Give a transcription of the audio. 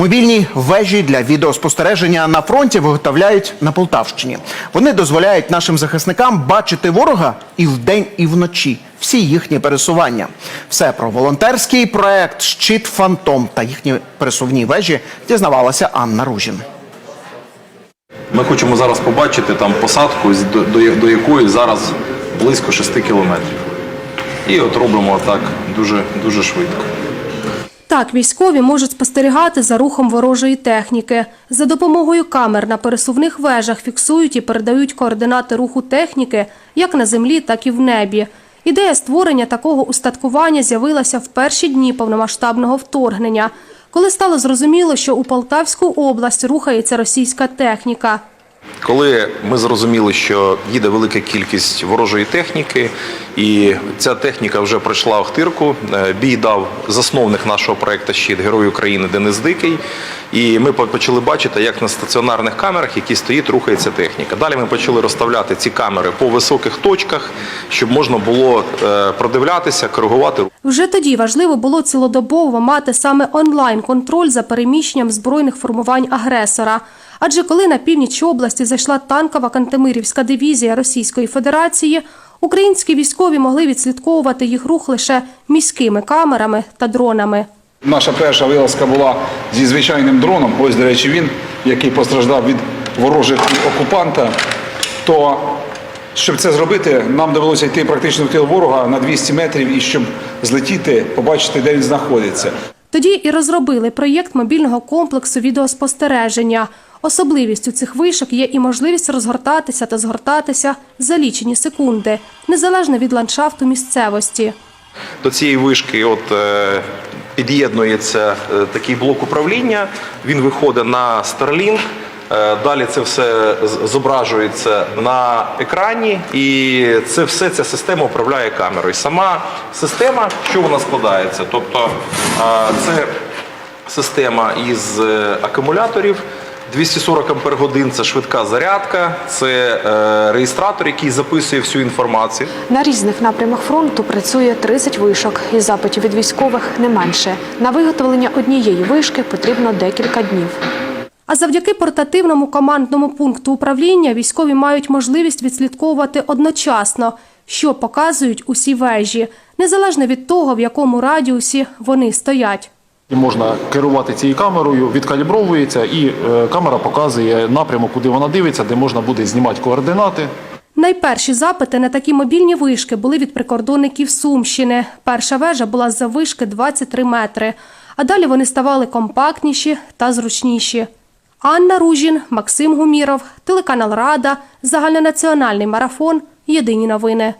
Мобільні вежі для відеоспостереження на фронті виготовляють на Полтавщині. Вони дозволяють нашим захисникам бачити ворога і вдень, і вночі. Всі їхні пересування. Все про волонтерський проект Щит Фантом та їхні пересувні вежі дізнавалася Анна Ружін. Ми хочемо зараз побачити там посадку, до, якої зараз близько 6 кілометрів. І от робимо так дуже, дуже швидко. Так, військові можуть спостерігати за рухом ворожої техніки. За допомогою камер на пересувних вежах фіксують і передають координати руху техніки як на землі, так і в небі. Ідея створення такого устаткування з'явилася в перші дні повномасштабного вторгнення, коли стало зрозуміло, що у Полтавську область рухається російська техніка. Коли ми зрозуміли, що їде велика кількість ворожої техніки, і ця техніка вже пройшла Охтирку, е, бій дав засновник нашого проекту Щит Герой України Денис Дикий. І ми почали бачити, як на стаціонарних камерах, які стоїть, рухається техніка. Далі ми почали розставляти ці камери по високих точках, щоб можна було е, продивлятися, коригувати Вже тоді важливо було цілодобово мати саме онлайн-контроль за переміщенням збройних формувань агресора. Адже коли на північ області зайшла танкова Кантемирівська дивізія Російської Федерації, українські військові могли відслідковувати їх рух лише міськими камерами та дронами. Наша перша вилазка була зі звичайним дроном. Ось, до речі, він, який постраждав від ворожих окупанта. То щоб це зробити, нам довелося йти практично в тил ворога на 200 метрів і щоб злетіти, побачити, де він знаходиться. Тоді і розробили проєкт мобільного комплексу відеоспостереження. Особливістю цих вишок є і можливість розгортатися та згортатися за лічені секунди, незалежно від ландшафту місцевості. До цієї вишки от, е, під'єднується е, такий блок управління, він виходить на Starlink, далі це все зображується на екрані, і це все ця система управляє камерою. Сама система, що вона складається? Тобто е, це система із е, акумуляторів. 240 ампер годин це швидка зарядка, це е, реєстратор, який записує всю інформацію. На різних напрямах фронту працює 30 вишок, і запитів від військових не менше. На виготовлення однієї вишки потрібно декілька днів. А завдяки портативному командному пункту управління військові мають можливість відслідковувати одночасно, що показують усі вежі, незалежно від того, в якому радіусі вони стоять. І можна керувати цією камерою, відкалібровується, і е, камера показує напрямок, куди вона дивиться, де можна буде знімати координати. Найперші запити на такі мобільні вишки були від прикордонників Сумщини. Перша вежа була з заввишки 23 метри, а далі вони ставали компактніші та зручніші. Анна Ружін, Максим Гуміров, телеканал Рада, загальнонаціональний марафон. Єдині новини.